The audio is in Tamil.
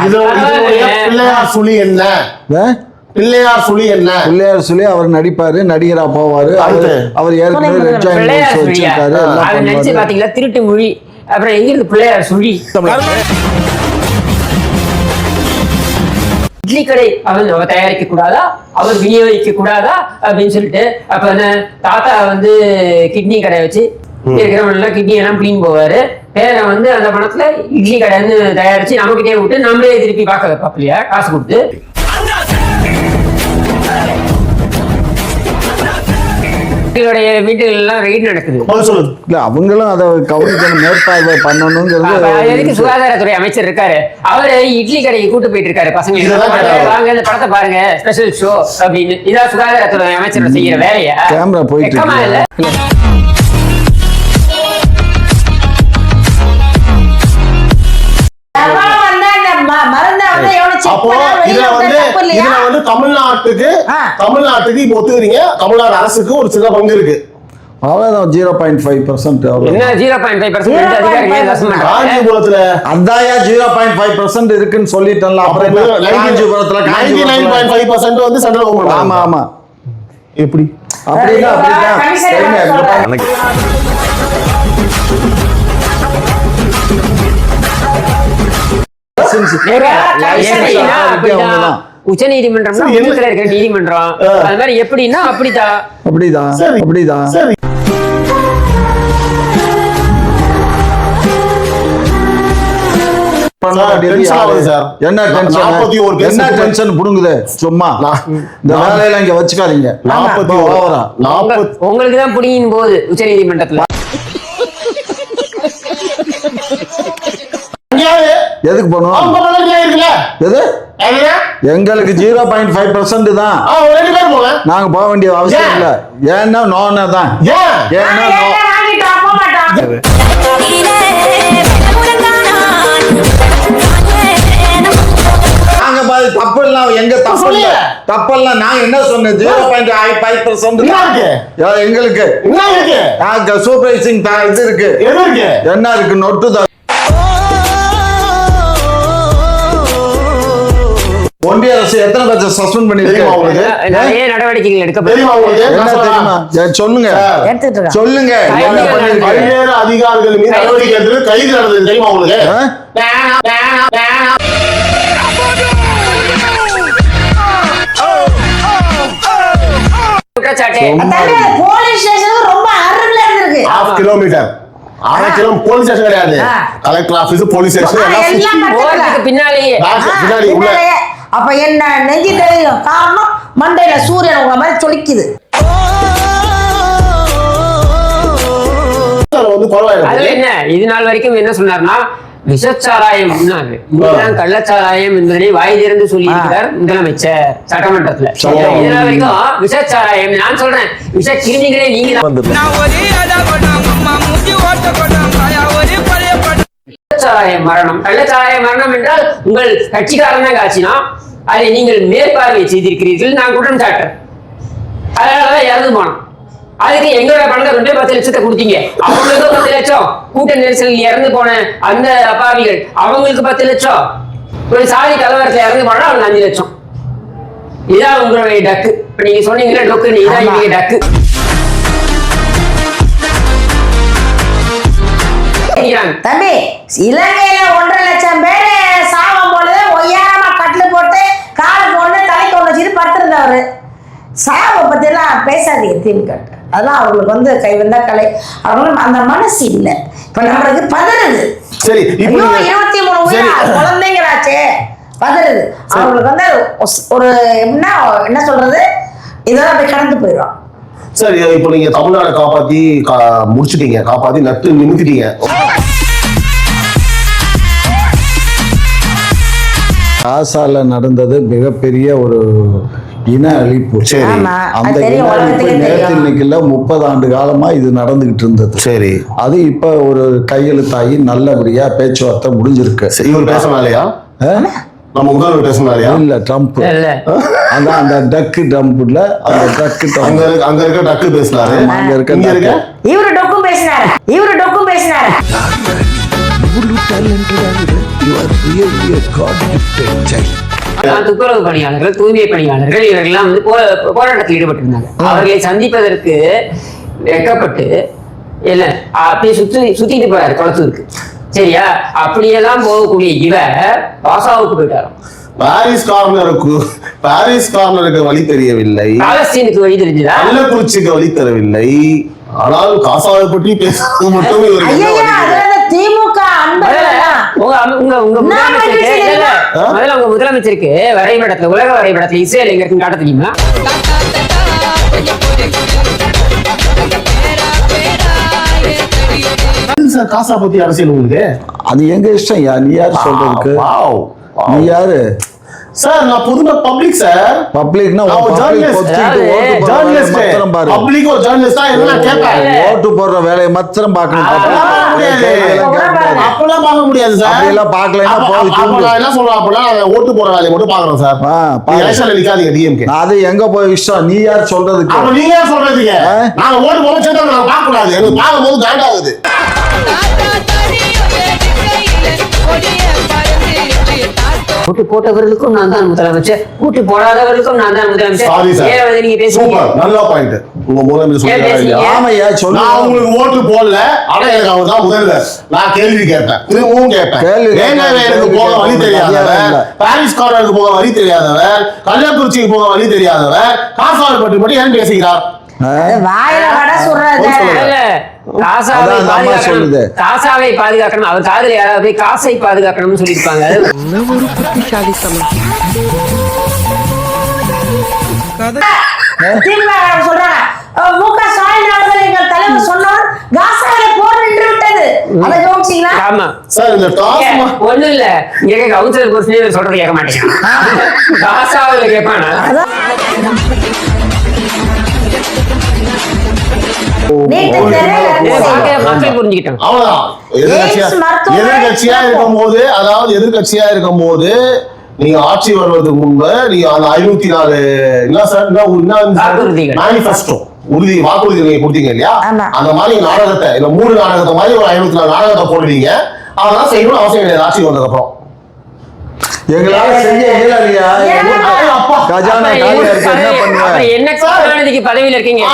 பிள்ளையார் சுழி என்ன? பிள்ளையார் சுழி என்ன? பிள்ளையார் சொல்லி அவர் நடிப்பாரு நடிகரா போவாரு. அவர் ஏற்கனவே வச்சிருக்காரு பண்ணுவாரு. பாத்தீங்களா? திருட்டு மொழி. அப்புறம் எங்க இருந்து பிள்ளையார் சுழி? இட்லி கடை அவன் அவ தயாரிக்க கூடாதா? அவர் விநியோகிக்க கூடாதா? அப்படின்னு சொல்லிட்டு அப்ப தாத்தா வந்து கிட்னி கடை வச்சு இருக்கிறவங்க எல்லாம் கிட்னி எல்லாம் பிடிங்க போவாரு. பேரன் வந்து அந்த பணத்துல இட்லி கடைன்னு தயாரிச்சு நம்மகிட்டே விட்டு நம்மளே திருப்பி பார்க்க வைப்பாப்லையா காசு கொடுத்து. இவருடைய வீட்டுகள் எல்லாம் ரெய்ட் நடக்குது இல்ல அவங்களும் அதை கவனிக்கணும் மேற்பார்வை பண்ணணுங்கிறது எதுக்கு சுகாதாரத்துறை அமைச்சர் இருக்காரு? அவரு இட்லி கடைக்கு கூட்டு போயிட்டு இருக்காரு பசங்க. வாங்க இந்த படத்தை பாருங்க. ஸ்பெஷல் ஷோ அப்படின்னு. இதான் சுகாதாரத்துறை அமைச்சர் செய்யற வேலையா? கேமரா போயிட்டு அப்போ இதுல வந்தா? இதுல வந்து தமிழ்நாட்டுக்கு. தமிழ்நாட்டுக்கு இப்ப ஒத்துக்கிறீங்க. தமிழ்நாடு அரசுக்கு ஒரு சின்ன பங்கு இருக்கு. அவ்வளவுதான் ஜீரோ பாயிண்ட் ஃபைவ் பர்சன்ட் என்ன ஜீரோ பாயிண்ட் ஃபைவ் பர்சன்ட் காஞ்சிபுரத்துல அந்தாயா ஜீரோ பாயிண்ட் ஃபைவ் பர்சன்ட் இருக்குன்னு சொல்லிட்டேன்ல அப்புறம்? காஞ்சிபுரத்துல நைன்டி நைன் பாயிண்ட் ஃபைவ் வந்து சென்ட்ரல் ஆமா கவர்மெண்ட் ஆமா. எப்படி? அப்படின்னா அப்படிதான் அவங்கதான். உச்ச நீதிமன்றம்னா சரி, என்ன- உச்சத்துல இருக்கிற நீதிமன்றம். ஆ. அது மாதிரி எப்படின்னா அப்படிதான். அப்படிதான் சரி. அப்படிதான். சரி. பண்ண சார், வேண்டியது tension யாரு? ஆகுது சார். என்ன நான் டென்ஷன் 41 பேர் என்ன செத்து டென்ஷன் புடுங்குது? சும்மா. இந்த வேலையெல்லாம் இங்க வச்சுக்காதீங்க. நாற்பத்தி உங்களுக்கு தான் புடியின் போது உச்ச நீதிமன்றத்துல எதுக்கு பண்ணுவோம் எது? எங்களுக்கு ஜீரோ பாயிண்ட் ஃபைவ் பர்சன்ட் தான். ஆ, ஒரு ரெண்டு பேர் போங்க. நாங்க போக வேண்டிய அவசியம்? இல்ல. ஏன்னா நோனா தான். ஏன்? ஏன்னா தப்பு எல்லாம் எங்க தப்பு இல்ல. தப்பெல்லாம் நான் என்ன சொன்னேன் ஜீரோ பாயிண்ட் ஃபைவ் பர்சன்ட்? எங்களுக்கு. சூப்பர்வைசிங் இது இருக்கு. என்ன இருக்கு? நொட்டு ஒன்றிய அரசு எத்தனை பேர்த்த சஸ்பெண்ட் பண்ணிருக்கு தெரியுமா உங்களுக்கு? நிறைய நடவடிக்கைகள் எடுக்கப்படும் தெரியுமா உங்களுக்கு? என்ன தெரியுமா? சொல்லுங்க. சொல்லுங்க. என்ன கைது பண்ணிருக்கு பல்வேறு அதிகாரிகள் மீது நடவடிக்கை எடுத்து கைது நடந்தது. தெரியுமா உங்களுக்கு. குற்றச்சாட்டு. கிலோமீட்டர். அரை கிலோ போலீஸ் ஸ்டேஷன் கிடையாது. கலெக்டர் ஆபீஸ் போலீஸ் ஸ்டேஷன் பின்னாடி உள்ள. அப்ப என்ன நெஞ்சு தெரியும் காரணம் மண்டையில சூரியன் உங்களை மாதிரி சொலிக்குது. அதுல என்ன? இது நாள் வரைக்கும் என்ன சொன்னார்னா விஷச்சாராயம் கள்ளச்சாராயம் என்பதனை வாய் திறந்து சொல்லி இருக்கிறார் முதலமைச்சர் சட்டமன்றத்துல. சரி. இது நாள் வரைக்கும் விஷச்சாராயம் நான் சொல்றேன். விஷ கிருமிகளே நீங்க கள்ளச்சாராயம் மரணம். கள்ளச்சாராய மரணம் என்றால் உங்கள் கட்சிக்காரன் காட்சினா அதை நீங்கள் மேற்பார்வை செய்திருக்கிறீர்கள் நான் குற்றம் சாட்டுறேன். அதனாலதான் இறந்து போனோம். அதுக்கு எங்களோட பணத்தை கொண்டு பத்து லட்சத்தை கொடுத்தீங்க. அவங்களுக்கு பத்து லட்சம். கூட்ட நெரிசலில் இறந்து போன அந்த அப்பாவிகள் அவங்களுக்கு பத்து லட்சம். ஒரு சாதி கலவரத்துல இறந்து போனா அவங்க அஞ்சு லட்சம். இதான் உங்களுடைய டக்கு. இப்ப நீங்க சொன்னீங்களா டொக்கு. இவங்க டக்கு. தம்பி இலங்கையில ஒன்றரை லட்சம் பேரு சாவம் பொழுது ஒய்யாரமா கட்டில் போட்டு காலுக்கு ஒண்ணு தலைக்கு ஒண்ணு வச்சுட்டு படுத்திருந்தவரு. சாவை எல்லாம் பேசாதீங்க திமுக அதெல்லாம் அவங்களுக்கு வந்து கை வந்தா கலை. அவங்களுக்கு அந்த மனசு இல்லை. இப்ப நம்மளுக்கு பதறுது. சரி இருபத்தி மூணு உயிரா. குழந்தைங்களாச்சே. பதறுது. அவங்களுக்கு வந்து ஒரு என்ன என்ன சொல்றது? இதெல்லாம் அப்படி கடந்து போயிடும் சரி இப்போ நீங்க தமிழ்நாடு காப்பாத்தி முடிச்சிட்டீங்க. காப்பாத்தி நட்டு நிமித்திட்டீங்க. காசால நடந்தது மிகப்பெரிய ஒரு இன அழிப்பு. சரி. அந்த இன அழிப்பு. இன்னைக்கு இல்ல முப்பது ஆண்டு காலமா இது நடந்துகிட்டு இருந்தது. சரி. அது இப்ப ஒரு கையெழுத்தாகி நல்லபடியா பேச்சுவார்த்தை முடிஞ்சிருக்கு. சரி, இவர் பேசினாலையா ஆ? நம்ம முதல்வர் பேசினாலையா இல்ல ட்ரம்ப். இல்ல அதான் அந்த டக்கு ட்ரம்ப்ல அந்த டக்கு அங்க அங்க இருக்க டக்கு பேசினாரு. அங்க இருக்க இங்க இருக்க இவரு டொக்கும் பேசினாரு. இவரு டொக்கும் துப்புரவு பணியாளர்கள் தூய்மை பணியாளர்கள் இவர்கள்லாம் வந்து போராட்டத்தில் ஈடுபட்டிருந்தாங்க. அவர்களை சந்திப்பதற்கு வெக்கப்பட்டு இல்ல அப்படியே சுத்தி சுத்திட்டு போறாரு குளத்தூருக்கு. சரியா? அப்படியெல்லாம் போகக்கூடிய இவர் பாசாவுக்கு போயிட்டாராம். பாரிஸ் கார்னருக்கு பாரிஸ் கார்னருக்கு வழி தெரியவில்லை. பாலஸ்தீனுக்கு வழி தெரிஞ்சுதா? கள்ளக்குறிச்சிக்கு வழி தரவில்லை. ஆனால் காசாவை பற்றி பேசுறது மட்டும் திமுக முதல்ல உங்க உங்க உங்க நான் முதலமைச்சருக்கு வரைபடத்துல உலக வரைபடத்துல இஸ்ரேல் எங்க இருக்குன்னு காட்ட தெரியுமா? காசா பத்தி அரசியல் உங்களுக்கு? அது எங்க இஷ்டம்? யா நீ யார் சொல்றதுக்கு? வாவ் நீ யாரு? சார் நான் புதுமை பப்ளிக் சார். பப்ளிக்னா. ஜேர்னலிஸ்ட் பப்ளிக் ஒரு ஜேர்னலிஸ்டா என்ன கேட்பேன் ஓட்டு போடுற வேலையை மாத்திரம் பார்க்கணும். அப்பெல்லாம் பார்க்க முடியாது சார். தூங்கு. நான் என்ன சொல்றேன் அப்படின்னா நான் ஓட்டு போற வேலையை மட்டும் பாக்குறேன் சார். எலெக்ஷன்ல நிக்காதீங்க டிஎம்கே அது எங்க போய் இஷ்டம் நீ யார் சொல்றதுக்கு? அப்ப நீங்க ஏன் சொல்றீங்க ஆ? நாங்க ஓட்டு போறோம் சேர்த்து நாங்க பார்க்க கூடாது எனக்கு பார்க்கும் போது காண்டாகுது கூட்டு போட்டவர்களுக்கும் நான் தான் முதலமைச்சர். கூட்டு போடாதவர்களுக்கும் நான் தான் முதலமைச்சர். சாரி சார் ஏன் வந்து நீங்க சூப்பர் நல்ல பாயிண்ட் உங்க முதலமைச்சர்? இல்லையா ஆமையா சொல்லு நான் உங்களுக்கு ஓட்டு போடல. ஆனா எனக்கு அவர் தான் முதல்வர். நான் கேள்வி கேட்பேன். திரும்பவும் கேட்க- வேங்கவேலுக்கு போக வழி தெரியாதவர். பாரிஸ் கார்னருக்கு போக வழி தெரியாதவர். கள்ளக்குறிச்சிக்கு போக வழி தெரியாதவர். காசாவை பற்றி மட்டும் ஏன் பேசுகிறார்? வாயில வடை இல்ல, காசாவை. பாதுகாக்கணும். அவர் காதுல யாராவது போய் காசை பாதுகாக்கணும்னு சொல்லியிருப்பாங்க. சொல்றாங்க. மு க ஸ்டாலின் அவர்கள் எங்கள் தலைவர் சொன்னார் காசாவில போர் நின்று விட்டது. அதை கவனிச்சீங்களா ஆமா. சார் இந்த டாஸ்மா ஒண்ணும் இல்ல. இங்க கவுன்சிலர் கொஸ்டின் சொல்றது கேட்க மாட்டேங்கிறான். காசாவில் கேட்பானா? எதிர்கட்சியா திறப்போம். இருக்கும்போது அதாவது எதிர்கட்சியா இருக்கும்போது நீங்க ஆட்சி வருவதற்கு முன்பு நீங்க அந்த ஐநூத்தி நாலு என்ன சார்? வாக்குறுதிகள். மேனிபெஸ்டோ உறுதி வாக்குறுதி நீங்க கொடுத்தீங்க இல்லையா. அந்த மாதிரி நாடகத்தை இந்த மூணு நாடகத்தை மாதிரி ஒரு ஐநூத்தி நாலு நாடகத்தை போடுவீங்க அதெல்லாம் செய்யணும் அவசியம் கிடையாது ஆட்சி வந்ததுக்கு அப்புறம் எங்களால செய்ய இயலாதியா? அப்பா. கஜானா காலியா என்ன இருக்கு என்ன பதவியில இருக்கீங்க?